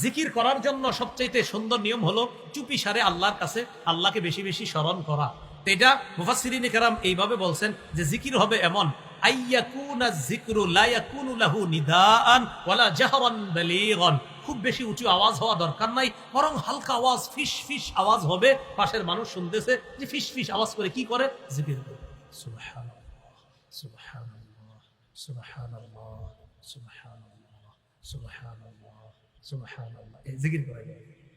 জিকির করার জন্য সবচাইতে সুন্দর নিয়ম হলো চুপি সারে আল্লাহর কাছে, আল্লাহকে বেশি বেশি স্মরণ করা। এটা মুফাসসিরিনে কেরাম এইভাবে বলছেন যে জিকির হবে এমন খুব বেশি উঁচু আওয়াজ হওয়া দরকার নাই, বরং হালকা আওয়াজ, ফিস ফিস আওয়াজ হবে, পাশের মানুষ শুনতেছে যে ফিস ফিস আওয়াজ করে কি করে? জিকির করে। জিকির করে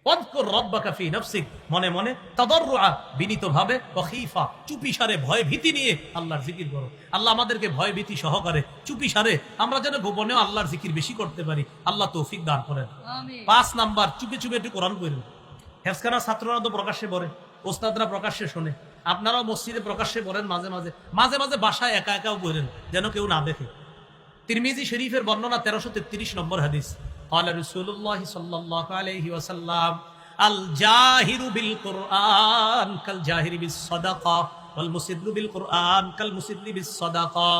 ওয়াদকুর রাব্বাকা ফি নাফসিক। মনে মনে তাদাররুআ বিনীতভাবে ওয়াখিফা চুপিসারে ভয় ভীতি নিয়ে আল্লাহর জিকির করো। আল্লাহ আমাদেরকে ভয় ভীতি সহকারে চুপিসারে আমরা যেন গোপনেও আল্লাহর জিকির বেশি করতে পারি। আল্লাহ তৌফিক দান করেন। পাঁচ নাম্বার চুপি চুপি একটু কোরআন পড়েন। হেফসখানা ছাত্ররা তো প্রকাশ্যে পড়ে ওস্তাদরা প্রকাশ্যে শোনে। আপনারাও মসজিদে প্রকাশ্যে পড়েন মাঝে মাঝে। মাঝে মাঝে বাসায় একা একাও পড়েন যেন কেউ না দেখে। তিরমিজি শরীফের বর্ণনা তেরোশো তেত্রিশ নম্বর হাদিস। قال رسول الله صلى الله عليه وسلم الجاهر بالقرآن كالجاهر بالصدقة والمسر بالقرآن كالمسر بالصدقة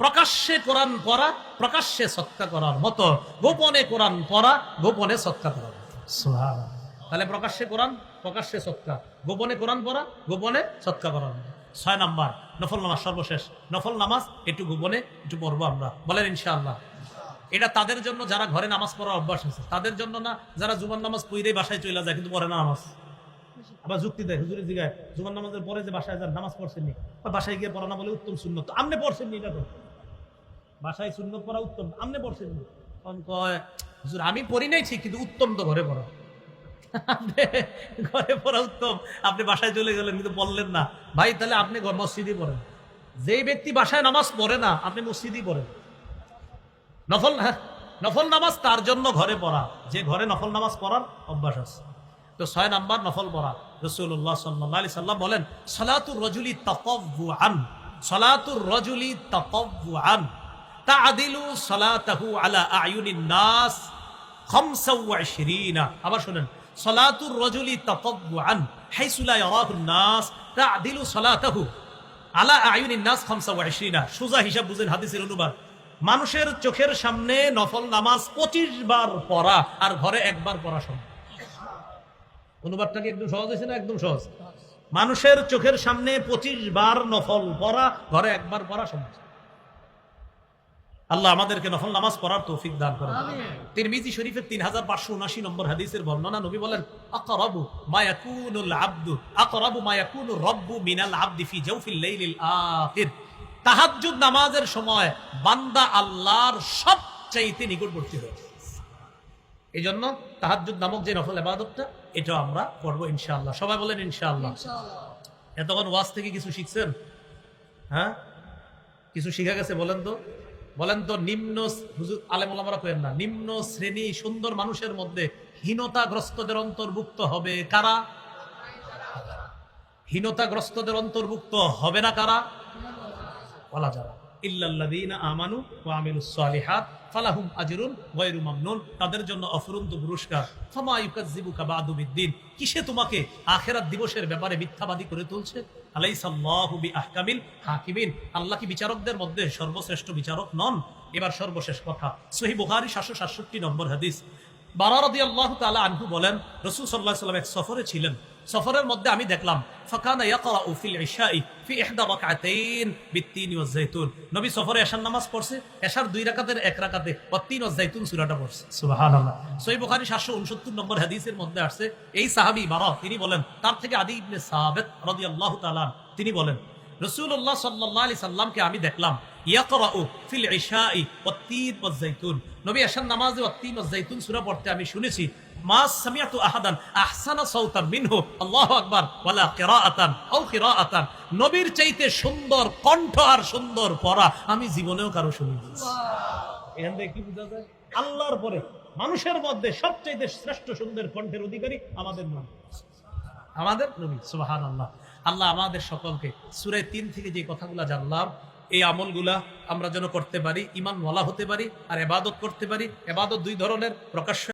প্রকাশ্যে কোরআন পড়া প্রকাশ্যে সৎকা করার মতো গোপনে কোরআন পড়া গোপনে সৎকা করার মতো। সুবহানাল্লাহ। তাহলে প্রকাশ্যে কোরআন প্রকাশ্যে সৎকা গোপনে কোরআন পড়া গোপনে সৎকা করার মতো। ছয় নাম্বার নফল নামাজ সর্বশেষ নফল নামাজ একটু গোপনে একটু পড়বো আমরা বলেন ইনশাআল্লাহ এটা তাদের জন্য যারা ঘরে নামাজ পড়ার অভ্যাস আছে, তাদের জন্য না যারা জুমার নামাজ পড়েই বাসায় চলে যায়, কিন্তু পড়ে না নামাজ। আবার যুক্তি দেয়, হুজুরের জিগায় জুমার নামাজের পরে যে বাসায় যান, নামাজ পড়ছেননি, বা বাসায় গিয়ে পড়া না বলে উত্তম সুন্নত, আমনে পড়ছেননি এটা তো। বাসায় সুন্নত পড়া উত্তম, আমনে পড়ছেননি। তখন কয়, হুজুর, আমি পড়ি নাই ঠিক, কিন্তু উত্তম তো ঘরে পড়া। ঘরে পড়া উত্তম, আপনি বাসায় চলে গেলেন, কিন্তু বললেন না। ভাই, তাহলে আপনি মসজিদই পড়েন। যেই ব্যক্তি বাসায় নামাজ পড়ে না, আপনি মসজিদই পড়েন। নফল হ্যাঁ নফল নামাজ তার জন্য ঘরে পড়া। যে ঘরে নফল নামাজ পড়ার অভ্যাস আছে। তো ছয় নাম্বার, নফল পড়া। রসুল্লাহ সাল্লাহ সাল্লাম বলেন, সলাতুর রজুলি তকব্বু আন সলাতুর রজুলি তকব্বু আন তা আদিলু সলাতাহু আলা আয়ুনিন নাস খামসা আবার শুনেন, সলাতুর রজুলি তকব্বু আন হাইসুলা ইয়ারাহুন নাস তা আদিলু সলাতাহু আলা আয়ুনিন নাস খামসা সুজা হিসাব বুঝেন, হাদিসের অনুবাদ। মানুষের চোখের সামনে নফল নামাজ পঁচিশ বার পড়া আর ঘরে একবার পড়া সম্ভব। অনুবাদটা কি একদম সহজ হয়েছে না একদম সহজ? মানুষের চোখের সামনে পঁচিশ বার নফল পড়া ঘরে একবার পড়া সম্ভব। আল্লাহ আমাদেরকে নফল নামাজ পড়ার তৌফিক দান করেন। তিরমিজি শরীফের তিন হাজার পাঁচশো উনাশি নম্বর হাদিসের বর্ণনা নবী বলেন আকরাবু মায়াকুনুল আব্দু আকরাবু মায়াকুনু রব্বু মিনাল আবদি ফি জাওফিল লাইলিল আখির। তাহাজ্জুদ নামাজের সময় বান্দা আল্লাহর সবচাইতে নিকটবর্তী হয় এই জন্য তাহাজ্জুদ নামক যে নফল ইবাদতটা এটা আমরা করব ইনশাআল্লাহ। সবাই বলেন ইনশাআল্লাহ। এতক্ষণ ওয়াজ থেকে কিছু শিখছেন? হ্যাঁ? কিছু শিখা গেছে বলেন তো? বলেন তো নিম্ন হুজুর আলেম ওলামারা কেন না নিম্ন শ্রেণি সুন্দর মানুষের মধ্যে হীনতাগ্রস্তদের অন্তর্ভুক্ত হবে কারা? হীনতাগ্রস্তদের অন্তর্ভুক্ত হবে না কারা? কিসে তোমাকে দিবসের ব্যাপারে মিথ্যাবাদী করে তুলছে? বিচারকদের মধ্যে সর্বশ্রেষ্ঠ বিচারক নন? এবার সর্বশেষ কথা। সহিহ বুখারী 767 নম্বর হাদিস। আনহু বলেন রাসূল এক সফরে ছিলেন। সফরের মধ্যে আমি দেখলাম ফাকানা ইয়াকরাউ ফিল ইশাই ফি ইহদা রাকাতাইন বিত্তিন ওয়াজ যাইতুন। নবী সফরে এশার নামাজ পড়ছে এশার দুই রাকাতের এক রাকাতে ওয়াত্তিন ওয়াজ যাইতুন সূরাটা পড়ছে। সুবহানাল্লাহ। সহিহ বুখারী 769 নম্বর হাদিসের মধ্যে আসছে এই সাহাবী বারা তিনি বলেন তার থেকে আদি ইবনে সাবিত রাদিয়াল্লাহু তাআলা তিনি বলেন রসুল্লাহ সাল্লাহ সাল্লামকে আমি দেখলাম আমি নবীর চাইতে সুন্দর কণ্ঠ আর সুন্দর পড়া আমি জীবনেও কারও যায়? আল্লাহর পরে মানুষের মধ্যে সবচাইতে শ্রেষ্ঠ সুন্দর কণ্ঠের অধিকারী আমাদের নবী। আমাদের নবী সুবাহান আল্লাহ আল্লাহ আমাদের সকলকে সুরায় তিন থেকে যে কথাগুলা জানলাম, এই আমলগুলা আমরা যেন করতে পারি ইমান ওয়ালা হতে পারি আর এবাদত করতে পারি। এবাদত দুই ধরনের প্রকাশ্য